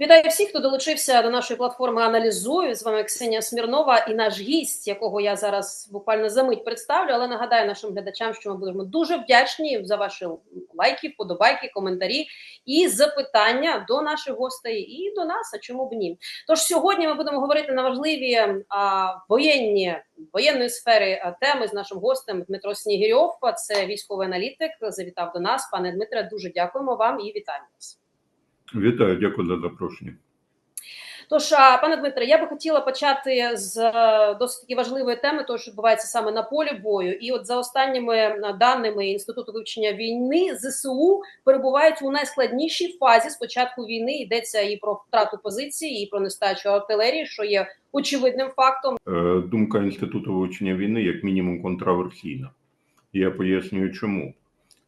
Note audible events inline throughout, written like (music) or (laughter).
Вітаю всіх, хто долучився до нашої платформи Аналізую. З вами Ксенія Смірнова і наш гість, якого я зараз буквально за мить представлю. Але нагадаю нашим глядачам, що ми будемо дуже вдячні за ваші лайки, вподобайки, коментарі і запитання до наших гостей і до нас. А чому б ні? Тож сьогодні ми будемо говорити на важливі а, воєнні воєнної сфери теми з нашим гостем Дмитро Снігирьов. Це військовий аналітик. Завітав до нас. Пане Дмитре, дуже дякуємо вам і вітаємо вас. Вітаю, дякую за запрошення. Тож, пане Дмитре, я би хотіла почати з е, досить таки важливої теми, того, що відбувається саме на полі бою. І от за останніми е, даними інституту вивчення війни, зсу перебувають у найскладнішій фазі. Спочатку війни йдеться і про втрату позиції, і про нестачу артилерії, що є очевидним фактом. Е, Думка інституту вивчення війни як мінімум контраверсійна. Я пояснюю, чому.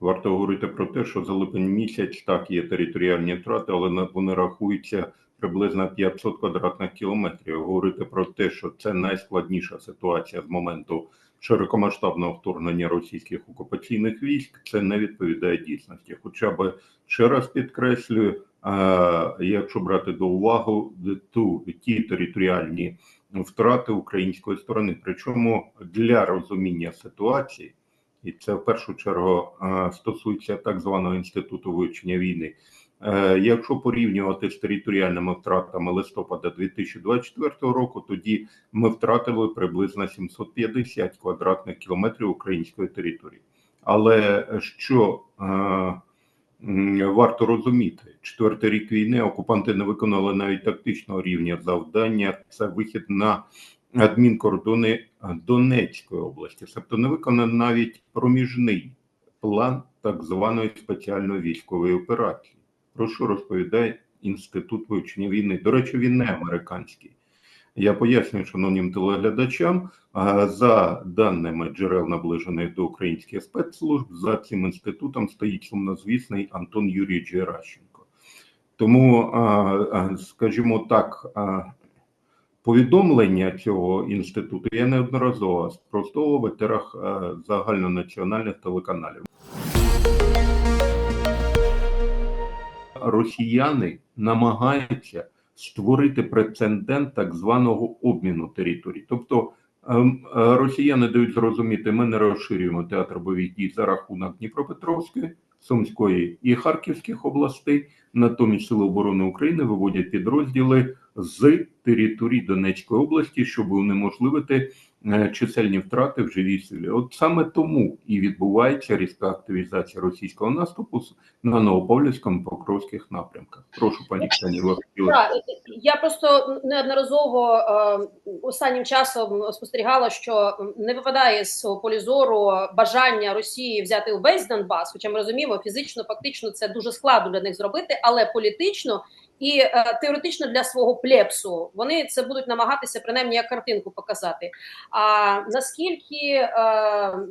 Варто говорити про те, що за липень місяць так є територіальні втрати, але вони рахуються приблизно 500 квадратних кілометрів. Говорити про те, що це найскладніша ситуація з моменту широкомасштабного вторгнення російських окупаційних військ, це не відповідає дійсності. Хоча б ще раз підкреслюю, якщо брати до уваги ту ті територіальні втрати української сторони, причому для розуміння ситуації і це в першу чергу е, стосується так званого інституту вивчення війни. Е, Якщо порівнювати з територіальними втратами листопада 2024 року, тоді ми втратили приблизно 750 квадратних кілометрів української території. Але що е, варто розуміти, четвертий рік війни окупанти не виконали навіть тактичного рівня завдання. Це вихід на адмінкордони Донецької області, тобто не виконано навіть проміжний план так званої спеціальної військової операції. Про що розповідає інститут вивчення війни? До речі, він не американський. Я пояснюю шановнім телеглядачам, за даними джерел наближених до українських спецслужб, за цим інститутом стоїть сумнозвісний Антон Юрійович Геращенко. Тому, скажімо так, повідомлення цього інституту я неодноразово спростовував в етерах е, загальнонаціональних телеканалів. Росіяни намагаються створити прецедент так званого обміну територій. Тобто ем, е, росіяни дають зрозуміти, ми не розширюємо театр бойових дій за рахунок Дніпропетровської, Сумської і Харківських областей. Натомість Сили оборони України виводять підрозділи з території Донецької області, щоб унеможливити чисельні втрати в живій силі. От саме тому і відбувається різка активізація російського наступу на Новопавлівському Покровських напрямках. Прошу, пані Ксені, ви хотіли. Так, я просто неодноразово е, останнім часом спостерігала, що не випадає з полі зору бажання Росії взяти увесь Донбас. Хоча ми розуміємо, фізично, фактично це дуже складно для них зробити, але політично і е, теоретично для свого плепсу вони це будуть намагатися принаймні як картинку показати. А наскільки е,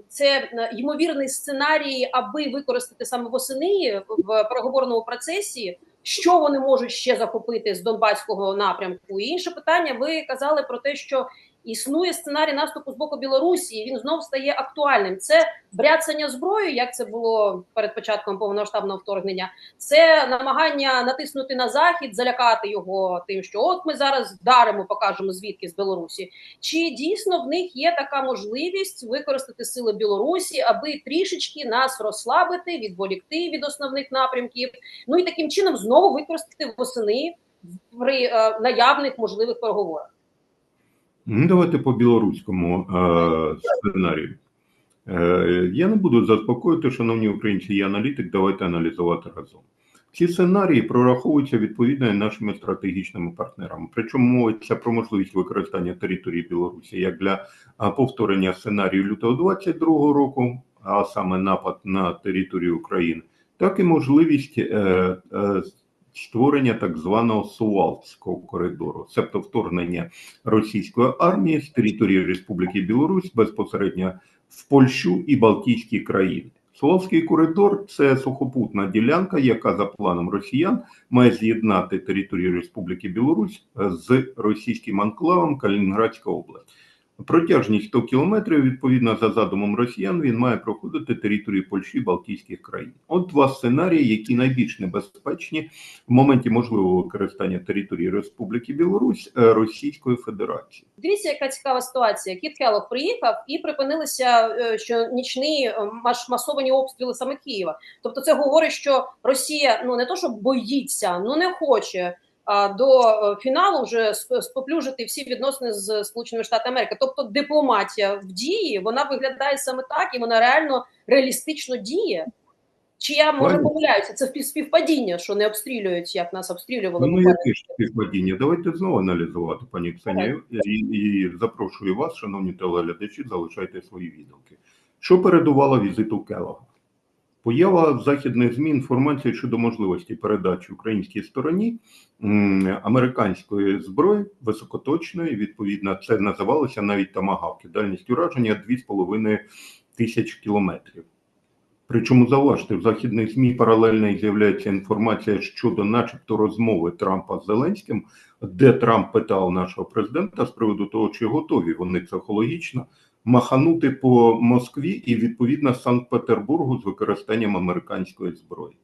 це е, ймовірний сценарій, аби використати саме восени в переговорному процесі? що вони можуть ще захопити з Донбаського напрямку. І інше питання: ви казали про те, що існує сценарій наступу з боку Білорусі. і Він знов стає актуальним. Це бряцання зброєю, як це було перед початком повномасштабного вторгнення. Це намагання натиснути на захід, залякати його тим, що от ми зараз вдаримо, покажемо звідки з Білорусі. Чи дійсно в них є така можливість використати сили Білорусі, аби трішечки нас розслабити, відволікти від основних напрямків? Ну і таким чином знову використати восени при е, наявних можливих переговорах. Ну, Давайте по білоруському е, сценарію. Е, я не буду заспокоїти, шановні українці, я аналітик, давайте аналізувати разом. Ці сценарії прораховуються відповідно нашими стратегічними партнерами. Причому мовиться про можливість використання території Білорусі як для повторення сценарію лютого 22 року, а саме напад на територію України, так і можливість е, створення так званого Сувалського коридору, тобто вторгнення російської армії з території Республіки Білорусь безпосередньо в Польщу і Балтійські країни. Сувалський коридор це сухопутна ділянка, яка за планом росіян має з'єднати територію Республіки Білорусь з російським анклавом Калінінградська область. Протяжність 100 кілометрів, відповідно за задумом росіян, він має проходити територію Польщі і Балтійських країн. От два сценарії, які найбільш небезпечні в моменті можливого використання території Республіки Білорусь е, Російської Федерації. Дивіться, яка цікава ситуація. Кіт Келлог приїхав і припинилися е, що нічні е, масовані обстріли саме Києва. Тобто, це говорить, що Росія ну не то, що боїться, ну не хоче. До е, фіналу вже сп- споплюжити всі відносини з Сполученими Штатами Америки. Тобто дипломатія в дії вона виглядає саме так, і вона реально реалістично діє. Чи я може помиляюся? Це спів- співпадіння, що не обстрілюють, як нас обстрілювали Ну, буквально. яке ж співпадіння? Давайте знову аналізувати, пані Ксенія, і, і запрошую вас, шановні телеглядачі, залишайте свої відгуки. Що передувало візиту Келлога? Поява в західних ЗМІ інформації щодо можливості передачі українській стороні американської зброї високоточної, відповідно, це називалося навіть тамагавки, дальність ураження 2,5 тисяч кілометрів. Причому зауважте, в західних ЗМІ паралельно з'являється інформація щодо, начебто, розмови Трампа з Зеленським, де Трамп питав нашого президента з приводу того, чи готові вони психологічно маханути по Москві і відповідно Санкт-Петербургу з використанням американської зброї.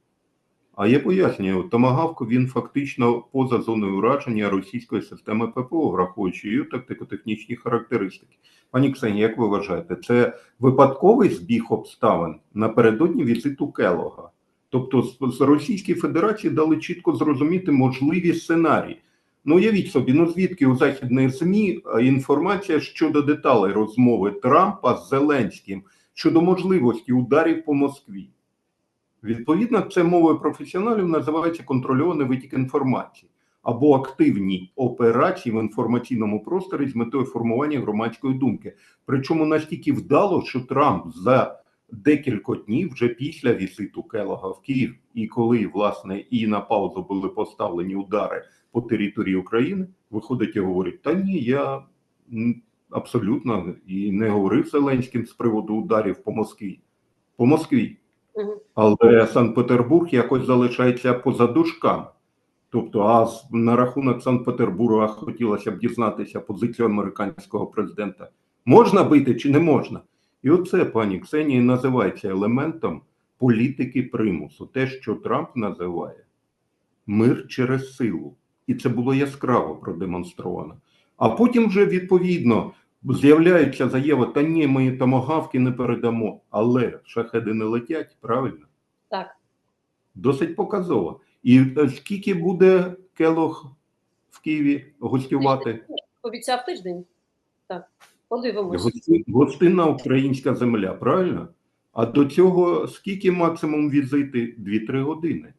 А я пояснюю, томагавку він фактично поза зоною ураження російської системи ППО, враховуючи її тактико-технічні характеристики. Пані Ксені, як ви вважаєте, це випадковий збіг обставин напередодні візиту Келога? Тобто з, Російської Федерації дали чітко зрозуміти можливі сценарії. Ну, уявіть собі, ну звідки у західних ЗМІ е, інформація щодо деталей розмови Трампа з Зеленським щодо можливості ударів по Москві. Відповідно, це мовою професіоналів називається контрольований витік інформації або активні операції в інформаційному просторі з метою формування громадської думки. Причому настільки вдало, що Трамп за декілька днів вже після візиту Келога в Київ, і коли власне і на паузу були поставлені удари по території України, виходить і говорить: та ні, я абсолютно і не говорив Зеленським з приводу ударів по Москві. По Москві. Але Санкт-Петербург якось залишається поза дужками. Тобто, а на рахунок Санкт-Петербурга хотілося б дізнатися позицію американського президента. Можна бити чи не можна? І оце, пані Ксенії, називається елементом політики примусу. Те, що Трамп називає мир через силу. І це було яскраво продемонстровано. А потім вже відповідно з'являється заява: та ні, ми томагавки не передамо, але шахеди не летять, правильно? Так. Досить показово. І е, скільки буде Келох в Києві гостювати? Обіцяв тиждень. Так, подивимось. Гости- Гостинна українська земля, правильно? А до цього скільки максимум візити? 2-3 години.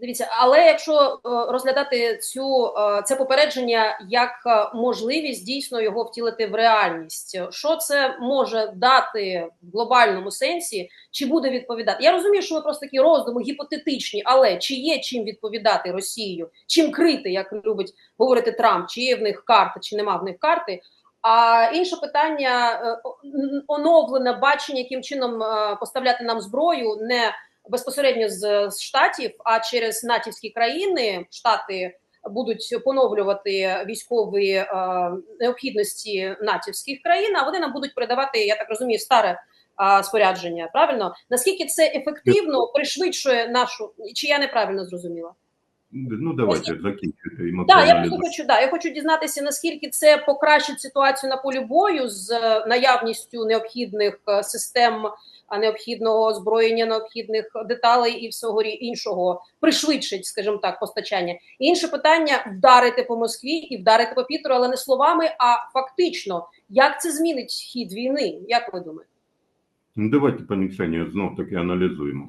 Дивіться, але якщо е, розглядати цю е, це попередження як е, можливість дійсно його втілити в реальність, що це може дати в глобальному сенсі, чи буде відповідати? Я розумію, що ми просто такі роздуми гіпотетичні, але чи є чим відповідати Росію, чим крити, як любить говорити Трамп, чи є в них карта, чи нема в них карти. А інше питання оновлене бачення, яким чином поставляти нам зброю, не безпосередньо з, з штатів, а через натівські країни штати будуть поновлювати військові е, необхідності натівських країн. А вони нам будуть передавати, я так розумію, старе е, спорядження. Правильно наскільки це ефективно пришвидшує нашу, чи я неправильно зрозуміла? Ну, давайте закінчуйте Так, я просто хочу, да, я хочу дізнатися, наскільки це покращить ситуацію на полі бою з е, наявністю необхідних е, систем, необхідного озброєння, необхідних деталей і всього іншого пришвидшить, скажімо так, постачання. Інше питання вдарити по Москві і вдарити по Пітеру, але не словами, а фактично, як це змінить хід війни? Як ви думаєте? Ну, давайте, пані Ксенія, знов таки аналізуємо.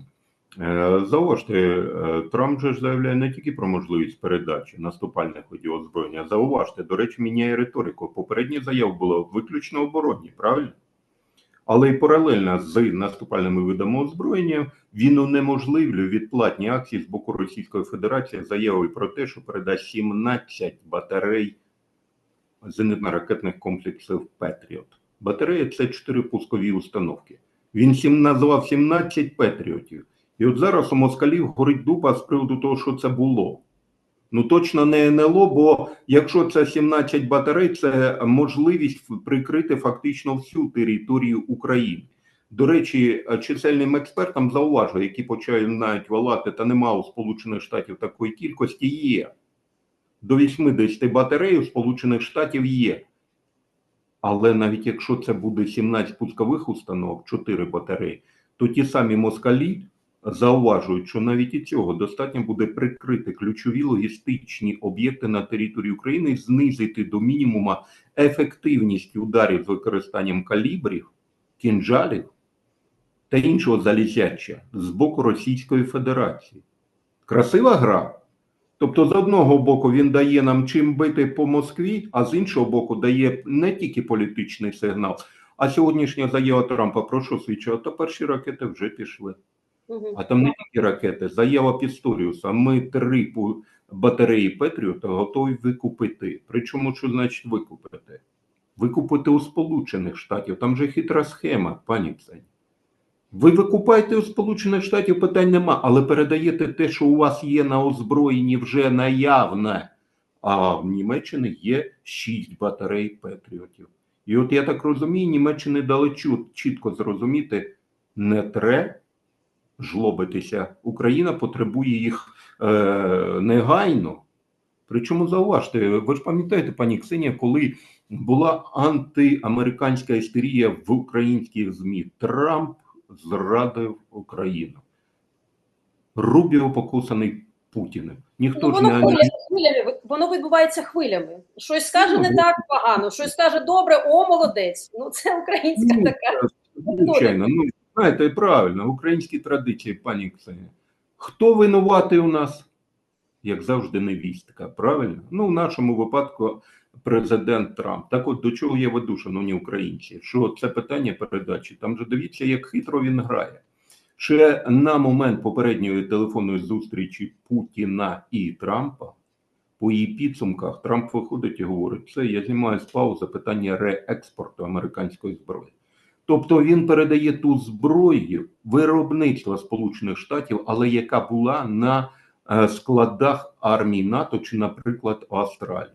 Е, Зауважте, е, Трамп же ж заявляє не тільки про можливість передачі наступальних видів озброєння. Зауважте, до речі, міняє риторику. Попередні заяви було виключно оборонні, правильно? Але й паралельно з наступальними видами озброєння він унеможливлює відплатні акції з боку Російської Федерації заявою про те, що передасть 17 батарей зенитно-ракетних комплексів Петріот. Батарея це чотири пускові установки. Він сім назвав 17 Петріотів. І от зараз у москалів горить дуба з приводу того, що це було. Ну точно не НЛО, бо якщо це 17 батарей, це можливість прикрити фактично всю територію України. До речі, чисельним експертам зауважую, які починають валати, та нема у Сполучених Штатів такої кількості, є. До 80 батарей у Сполучених Штатів є. Але навіть якщо це буде 17 пускових установок, 4 батареї, то ті самі москалі зауважують, що навіть і цього достатньо буде прикрити ключові логістичні об'єкти на території України знизити до мінімума ефективність ударів з використанням калібрів, кінжалів та іншого залізяча з боку Російської Федерації. Красива гра. Тобто, з одного боку, він дає нам чим бити по Москві, а з іншого боку, дає не тільки політичний сигнал, а сьогоднішня заява Трампа про що свідчила? Та перші ракети вже пішли. А там не тільки ракети, заява Пісторіуса. Ми три батареї Петріота готові викупити. Причому, що значить викупити? Викупити у Сполучених Штатів. Там же хитра схема, пані Ксені. Ви викупаєте у Сполучених Штатів, питань нема, але передаєте те, що у вас є на озброєнні вже наявне. А в Німеччині є шість батарей Петріотів. І от я так розумію, Німеччини дали чітко зрозуміти, не треба жлобитися. Україна потребує їх е, негайно. Причому зауважте, ви ж пам'ятаєте, пані Ксенія, коли була антиамериканська істерія в українських ЗМІ, Трамп зрадив Україну. Рубіо покусаний Путіним. Ніхто Ну, ж воно не хвилями, хвилями, воно відбувається хвилями. Щось скаже не Ну, так погано, щось скаже добре, о, молодець. Ну це українська Ну, така. Звичайно, ну знаєте, правильно, українські традиції, пані Ксенія. Хто винуватий у нас? Як завжди, невістка, правильно? Ну, в нашому випадку президент Трамп. Так от до чого я веду, шановні українці, що це питання передачі. Там же дивіться, як хитро він грає. Ще на момент попередньої телефонної зустрічі Путіна і Трампа, по її підсумках, Трамп виходить і говорить: це я знімаю з паузи питання реекспорту американської зброї. Тобто він передає ту зброю виробництва Сполучених Штатів, але яка була на е, складах армії НАТО чи, наприклад, Австралії.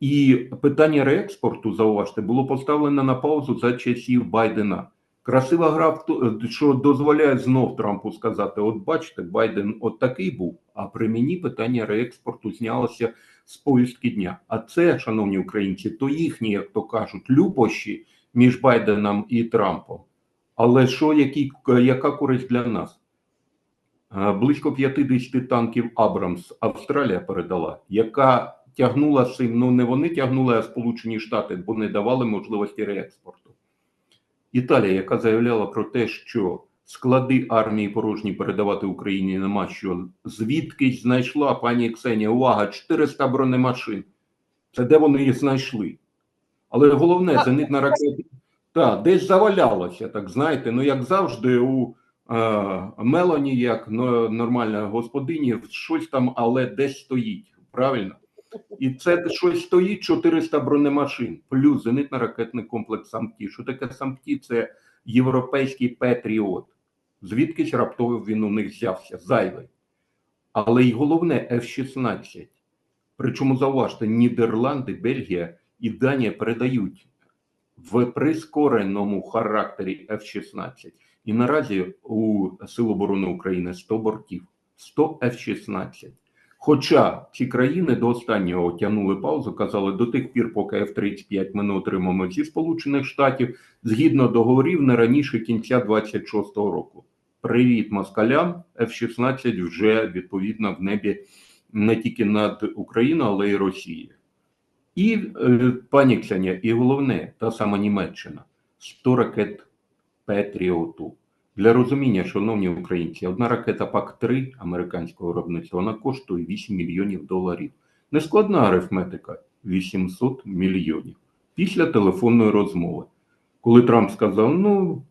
І питання реекспорту, зауважте, було поставлено на паузу за часів Байдена. Красива гра, то- що дозволяє знов Трампу сказати: от бачите, Байден от такий був, а при мені питання реекспорту знялося з повістки дня. А це, шановні українці, то їхні, як то кажуть, любощі між Байденом і Трампом. Але що, які, яка користь для нас? Е, Близько 50 танків Абрамс Австралія передала, яка тягнула цим, ну не вони тягнули, а Сполучені Штати, бо не давали можливості реекспорту. Італія, яка заявляла про те, що склади армії порожні передавати Україні нема що, звідкись знайшла пані Ксенія, увага, 400 бронемашин. Це де вони їх знайшли? Але головне, зенитна ракета. Так, десь завалялося, так знаєте, ну як завжди, у е, Мелані, як нормальна господині, щось там, але десь стоїть, правильно? І це щось стоїть 400 бронемашин, плюс зенитно-ракетний комплекс «Самті». Що таке «Самті»? Це європейський Петріот. Звідкись раптово він у них взявся, зайвий. Але й головне F-16. Причому зауважте, Нідерланди, Бельгія і Данія передають в прискореному характері F-16. І наразі у Сил оборони України 100 бортів, 100 F-16. Хоча ці країни до останнього тягнули паузу, казали до тих пір, поки F-35 ми не отримаємо зі Сполучених Штатів, згідно договорів не раніше кінця 26-го року. Привіт москалям, F-16 вже відповідно в небі не тільки над Україною, але й Росією. І е, пані і головне, та сама Німеччина 100 ракет Петріоту. Для розуміння, шановні українці, одна ракета ПАК-3 американського виробництва вона коштує 8 мільйонів доларів. Нескладна арифметика 800 мільйонів. Після телефонної розмови, коли Трамп сказав: ну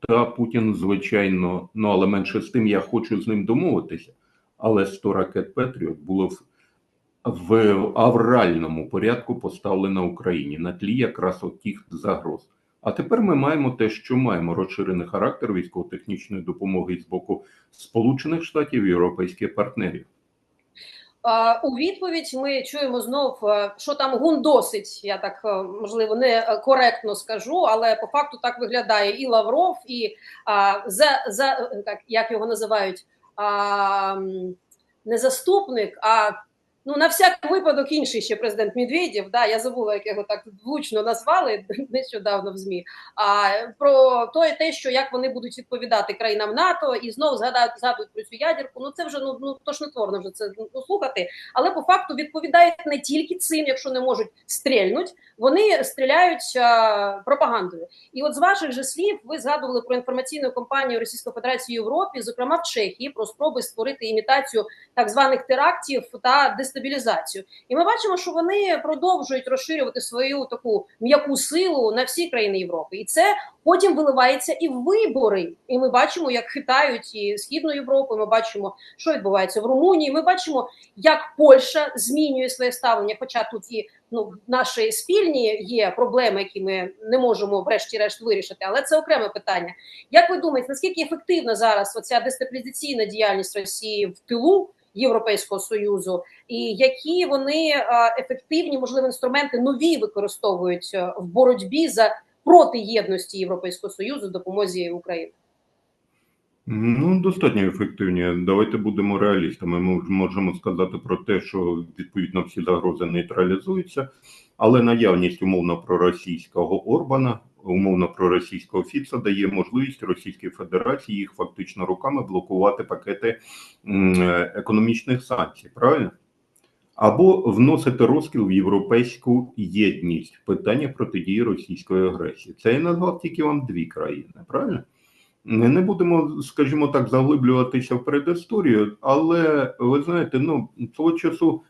та Путін, звичайно, ну але менше з тим, я хочу з ним домовитися. Але 100 ракет Петріот було в, в авральному порядку поставлено Україні на тлі якраз от загроз. А тепер ми маємо те, що маємо розширений характер військово-технічної допомоги з боку Сполучених Штатів і європейських партнерів. У відповідь ми чуємо знов, що там гундосить. Я так можливо не коректно скажу, але по факту так виглядає і Лавров, і за за як його називають не заступник, а ну на всяк випадок інший ще президент Медведєв. Да, я забула, як його так влучно назвали (laughs) нещодавно в змі. А про то, те, що як вони будуть відповідати країнам НАТО, і знов згадають згадують про цю ядерку. Ну це вже ну ну тошнотворно вже це ну, слухати. Але по факту відповідають не тільки цим, якщо не можуть стрільнуть, вони стріляють а, пропагандою. І от з ваших же слів ви згадували про інформаційну кампанію Російської Федерації в Європі, зокрема в Чехії, про спроби створити імітацію так званих терактів та дестабілізацію. І ми бачимо, що вони продовжують розширювати свою таку м'яку силу на всі країни Європи, і це потім виливається і в вибори. І ми бачимо, як хитають і східну Європу. Ми бачимо, що відбувається в Румунії. Ми бачимо, як Польща змінює своє ставлення. Хоча тут і ну наші спільні є проблеми, які ми не можемо врешті-решт вирішити, але це окреме питання. Як ви думаєте, наскільки ефективна зараз оця дестабілізаційна діяльність Росії в тилу? Європейського союзу, і які вони е, ефективні, можливо, інструменти нові використовують е, в боротьбі за проти єдності Європейського союзу допомозі Україні? Ну, достатньо ефективні. Давайте будемо реалістами. Ми можемо сказати про те, що відповідно всі загрози нейтралізуються, але наявність умовно проросійського Орбана, умовно проросійського Фіца дає можливість Російській Федерації їх фактично руками блокувати пакети економічних санкцій. Правильно? Або вносити розкіл в європейську єдність питання протидії російської агресії. Це я назвав тільки вам дві країни, правильно? Не не будемо, скажімо так, заглиблюватися в передісторію, але ви знаєте, ну того часу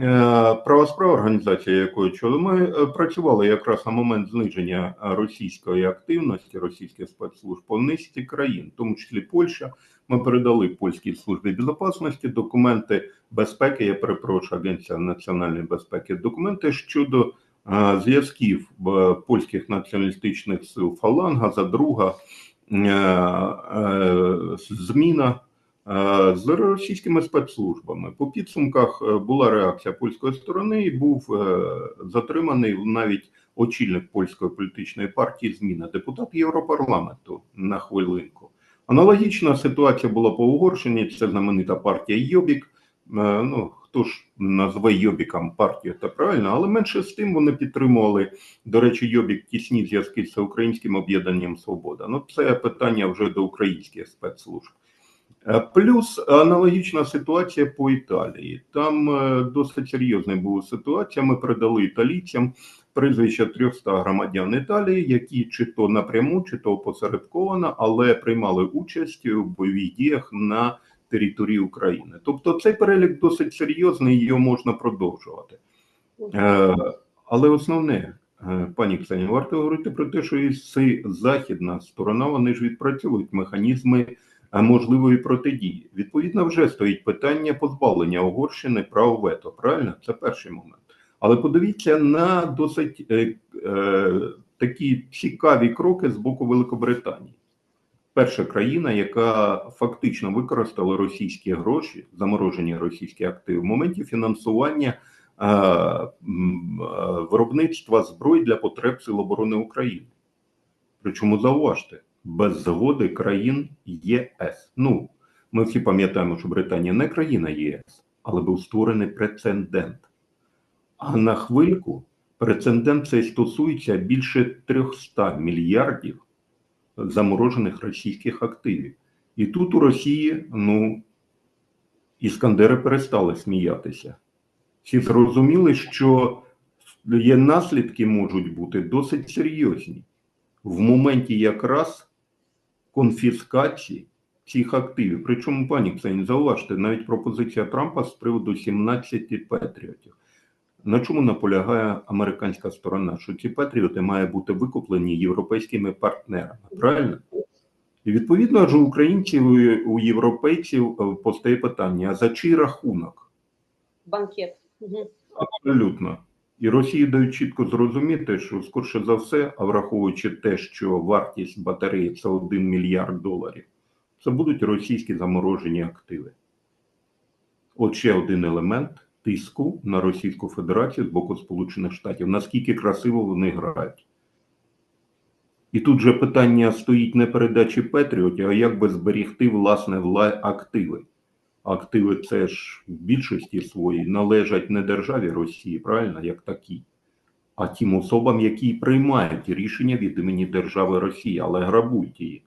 е, права організація, якою ми е, працювали якраз на момент зниження російської активності російських спецслужб по низці країн, в тому числі Польща. Ми передали польській службі безпечності документи безпеки. Я перепрошую Агенція національної безпеки, документи щодо е, зв'язків польських націоналістичних сил Фаланга за друга. Зміна з російськими спецслужбами. По підсумках е, була реакція польської сторони, і був е, затриманий навіть очільник польської політичної партії зміна, депутат Європарламенту на хвилинку. Аналогічна ситуація була по Угорщині. Це знаменита партія Йобік. Е, Ну хто ж назве Йобіком партію, це правильно, але менше з тим вони підтримували. До речі, Йобік тісні зв'язки з українським об'єднанням Свобода. Ну, це питання вже до українських спецслужб. Е, Плюс аналогічна ситуація по Італії. Там е, досить серйозна була ситуація. Ми передали італійцям прізвища 300 громадян Італії, які чи то напряму, чи то опосередковано, але приймали участь у бойових діях на території України. Тобто цей перелік досить серйозний, його можна продовжувати. Е, але основне, пані Ксені, варто говорити про те, що і західна сторона вони ж відпрацьовують механізми можливої протидії. Відповідно, вже стоїть питання позбавлення Угорщини прав вето. Правильно, це перший момент. Але подивіться на досить е, е, такі цікаві кроки з боку Великобританії. Перша країна, яка фактично використала російські гроші, заморожені російські активи в моменті фінансування е, е, виробництва зброї для потреб Сил оборони України. Причому зауважте, без згоди країн ЄС. Ну, ми всі пам'ятаємо, що Британія не країна ЄС, але був створений прецедент. А на хвильку прецедент цей стосується більше 300 мільярдів заморожених російських активів. І тут у Росії, ну, іскандери перестали сміятися. Всі зрозуміли, що є наслідки можуть бути досить серйозні в моменті якраз конфіскації цих активів. Причому, пані Ксені, зауважте, навіть пропозиція Трампа з приводу 17 патріотів. На чому наполягає американська сторона? Що ці патріоти мають бути викуплені європейськими партнерами, правильно? І відповідно у українців і у європейців е, постає питання: а за чий рахунок? Банкет. Абсолютно. І Росії дають чітко зрозуміти, що скорше за все, а враховуючи те, що вартість батареї це 1 мільярд доларів, це будуть російські заморожені активи. От ще один елемент тиску на Російську Федерацію з боку Сполучених Штатів. Наскільки красиво вони грають. І тут же питання стоїть не передачі Петріотів, а як би зберігти власне вла... активи. Активи це ж в більшості своїй належать не державі Росії, правильно, як такі, а тим особам, які приймають рішення від імені держави Росії, але грабують її.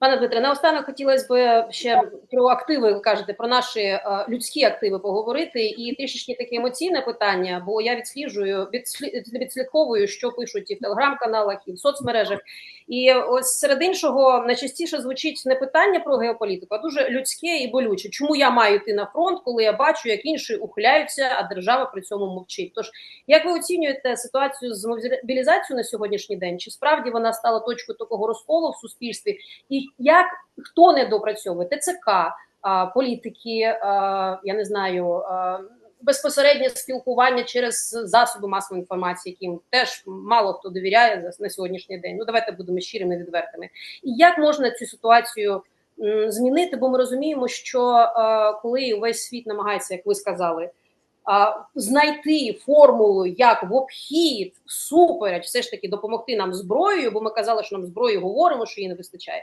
Пане Дмитре, наостанок хотілося б ще про активи, ви кажете, про наші е, людські активи поговорити, і трішечки таке емоційне питання, бо я відсліджую, відслі- відслідковую, що пишуть і в телеграм-каналах, і в соцмережах. І ось серед іншого найчастіше звучить не питання про геополітику, а дуже людське і болюче. Чому я маю йти на фронт, коли я бачу, як інші ухиляються, а держава при цьому мовчить? Тож як ви оцінюєте ситуацію з мобілізацією на сьогоднішній день? Чи справді вона стала точкою такого розколу в суспільстві? І як хто не допрацьовує ТЦК, політики, я не знаю, безпосереднє спілкування через засоби масової інформації, яким теж мало хто довіряє на сьогоднішній день. Ну давайте будемо щирими відвертими. І як можна цю ситуацію змінити? Бо ми розуміємо, що коли увесь світ намагається, як ви сказали. Знайти формулу, як в обхід всупереч, все ж таки допомогти нам зброєю, бо ми казали, що нам зброї говоримо, що її не вистачає.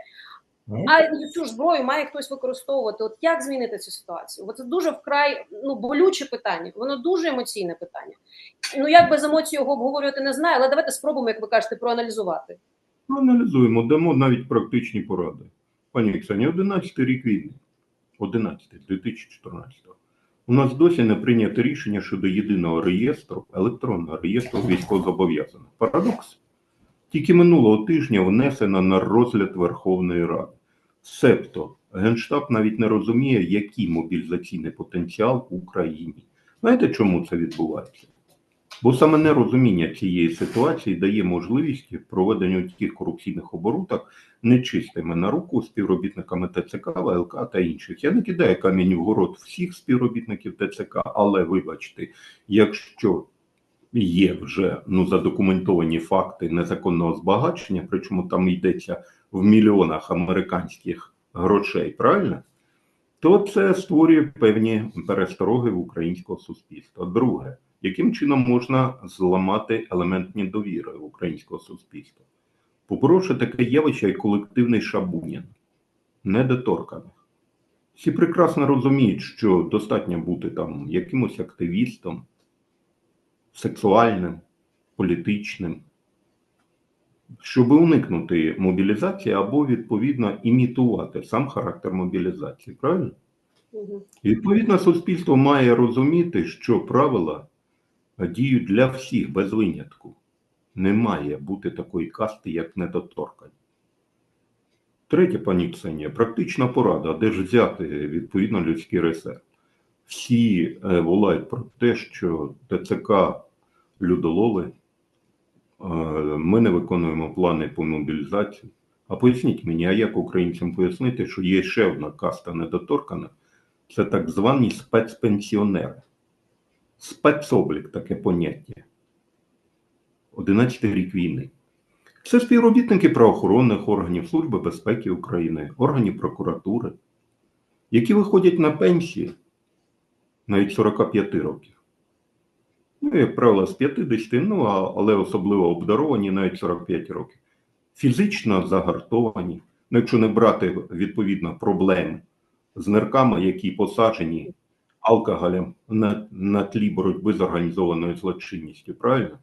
А цю ж зброю має хтось використовувати. От як змінити цю ситуацію? Бо це дуже вкрай ну болюче питання. Воно дуже емоційне питання. Ну як без емоцій його обговорювати не знаю, але давайте спробуємо, як ви кажете, проаналізувати. Проаналізуємо, дамо навіть практичні поради. Пані Оксані, 11 рік війни. 11 2014 У нас досі не прийнято рішення щодо єдиного реєстру, електронного реєстру військовозобов'язаних. Парадокс. Тільки минулого тижня внесено на розгляд Верховної Ради. Себто Генштаб навіть не розуміє, який мобілізаційний потенціал в Україні. Знаєте, чому це відбувається? Бо саме нерозуміння цієї ситуації дає можливість проведенню таких корупційних оборудок нечистими на руку співробітниками ТЦК, ВЛК та інших. Я не кидаю камінь в город всіх співробітників ТЦК, але вибачте, якщо є вже ну задокументовані факти незаконного збагачення, причому там йдеться в мільйонах американських грошей, правильно? То це створює певні перестороги в українського суспільства. Друге, яким чином можна зламати елемент недовіри українського суспільства? Поборовши таке явище, як колективний шабунін, недоторканих. Всі прекрасно розуміють, що достатньо бути там якимось активістом, сексуальним, політичним, щоб уникнути мобілізації або відповідно імітувати сам характер мобілізації. Правильно? Угу. Відповідно, суспільство має розуміти, що правила діють для всіх без винятку. Не має бути такої касти, як недоторкань. Третє, пані Ксенія, практична порада, де ж взяти відповідно людський резерв. Всі е, волають про те, що ТЦК людолови, е, ми не виконуємо плани по мобілізації. А поясніть мені, а як українцям пояснити, що є ще одна каста недоторкана, це так звані спецпенсіонери. Спецоблік таке поняття. 11 рік війни. Це співробітники правоохоронних органів Служби безпеки України, органів прокуратури, які виходять на пенсії навіть 45 років. Ну, як правило, з 50, ну, але особливо обдаровані навіть 45 років. Фізично загартовані, ну, якщо не брати відповідно проблем з нирками, які посаджені алкоголем на, на тлі боротьби з організованою злочинністю, правильно?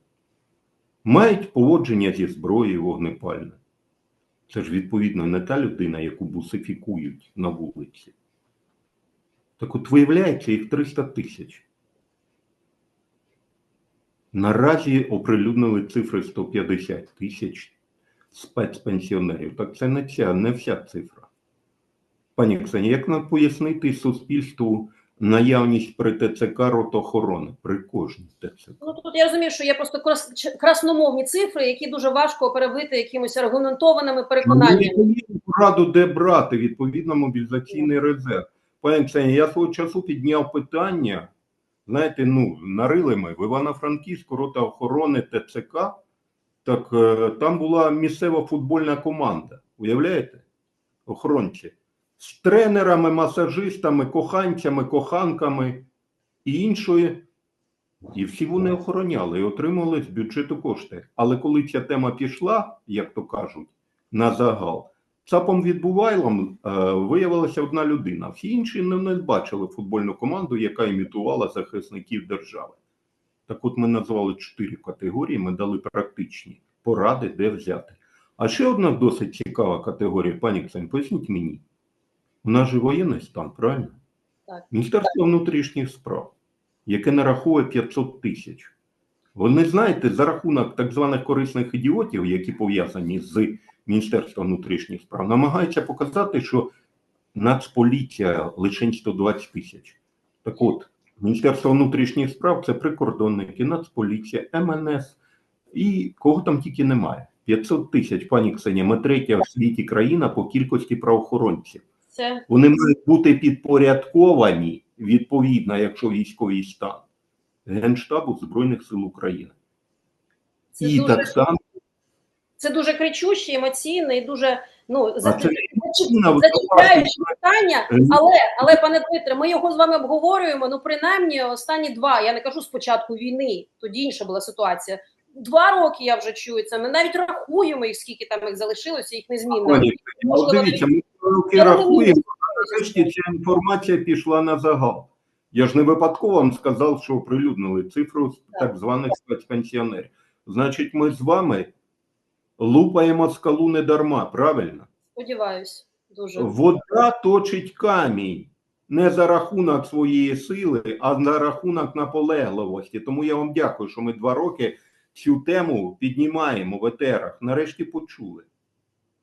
Мають поводження зі зброєю вогнепальною. Це ж відповідно не та людина, яку бусифікують на вулиці. Так от виявляється, їх 300 тисяч. Наразі оприлюднили цифри 150 тисяч спецпенсіонерів. Так це не ця, не вся цифра. Пані Ксені, як нам пояснити суспільству наявність при ТЦК ротохорони? При кожній ТЦК. Ну тут я розумію, що є просто крас- красномовні цифри, які дуже важко перебити якимось аргументованими переконаннями. Мені раду, де брати відповідно мобілізаційний резерв. Пані Ксені, я свого часу підняв питання. Знаєте, ну нарили ми в Івано-Франківську рота охорони ТЦК. Так е, там була місцева футбольна команда. Уявляєте? Охоронці. з тренерами, масажистами, коханцями, коханками і іншої. І всі вони охороняли і отримували з бюджету кошти. Але коли ця тема пішла, як то кажуть, на загал, цапом відбувайлом е, виявилася одна людина. Всі інші не, не бачили футбольну команду, яка імітувала захисників держави. Так от ми назвали чотири категорії, ми дали практичні поради, де взяти. А ще одна досить цікава категорія, пані Ксень, поясніть мені. У нас же воєнний стан, правильно? Так. Міністерство внутрішніх справ, яке нараховує 500 тисяч. Вони знаєте, за рахунок так званих корисних ідіотів, які пов'язані з Міністерством внутрішніх справ, намагаються показати, що Нацполіція лише 120 тисяч. Так от, Міністерство внутрішніх справ це прикордонники, Нацполіція, МНС і кого там тільки немає. 500 тисяч, пані Ксенія, ми третя в світі країна по кількості правоохоронців. Це Вони мають бути підпорядковані відповідно, якщо військовий стан Генштабу Збройних сил України. Це і дуже- так само це дуже кричуще, емоційне і дуже ну а зачіпляюче питання. Е, Але але пане Дмитре, ми його з вами обговорюємо. Ну принаймні останні два. Я не кажу з початку війни, тоді інша була ситуація. Два роки я вже чую це. Ми навіть рахуємо їх, скільки там їх залишилося, їх Ксенія, Можливо, дивіться, ми роки рахуємо, нарешті ця інформація пішла на загал. Я ж не випадково вам сказав, що оприлюднили цифру так званих спецпенсіонерів. Значить, ми з вами лупаємо скалу не дарма, правильно? Сподіваюсь, дуже Вода точить камінь не за рахунок своєї сили, а за рахунок наполегливості. Тому я вам дякую, що ми два роки цю тему піднімаємо в етерах. Нарешті почули.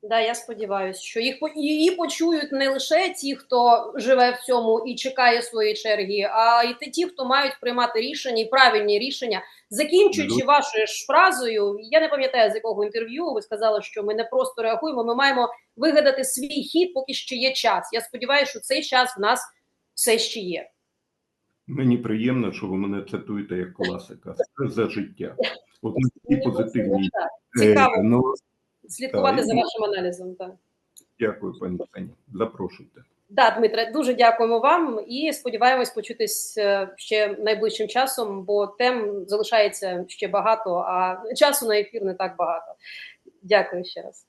Да. Я сподіваюся, що їх її почують не лише ті, хто живе в цьому і чекає своєї черги, а й ті, хто мають приймати рішення і правильні рішення. Закінчуючи вашою ж фразою, я не пам'ятаю з якого інтерв'ю. Ви сказали, що ми не просто реагуємо. Ми маємо вигадати свій хід, поки ще є час. Я сподіваюся, що цей час в нас все ще є. Мені приємно, що ви мене цитуєте як класика. Це за життя. От такі позитивні. Цікаво Е, ну, слідкувати так, за вашим аналізом. Так. дякую, пані пані. Запрошуйте. Да, Дмитре, дуже дякуємо вам і сподіваємось почутись е, ще найближчим часом, бо тем залишається ще багато, а часу на ефір не так багато. Дякую ще раз.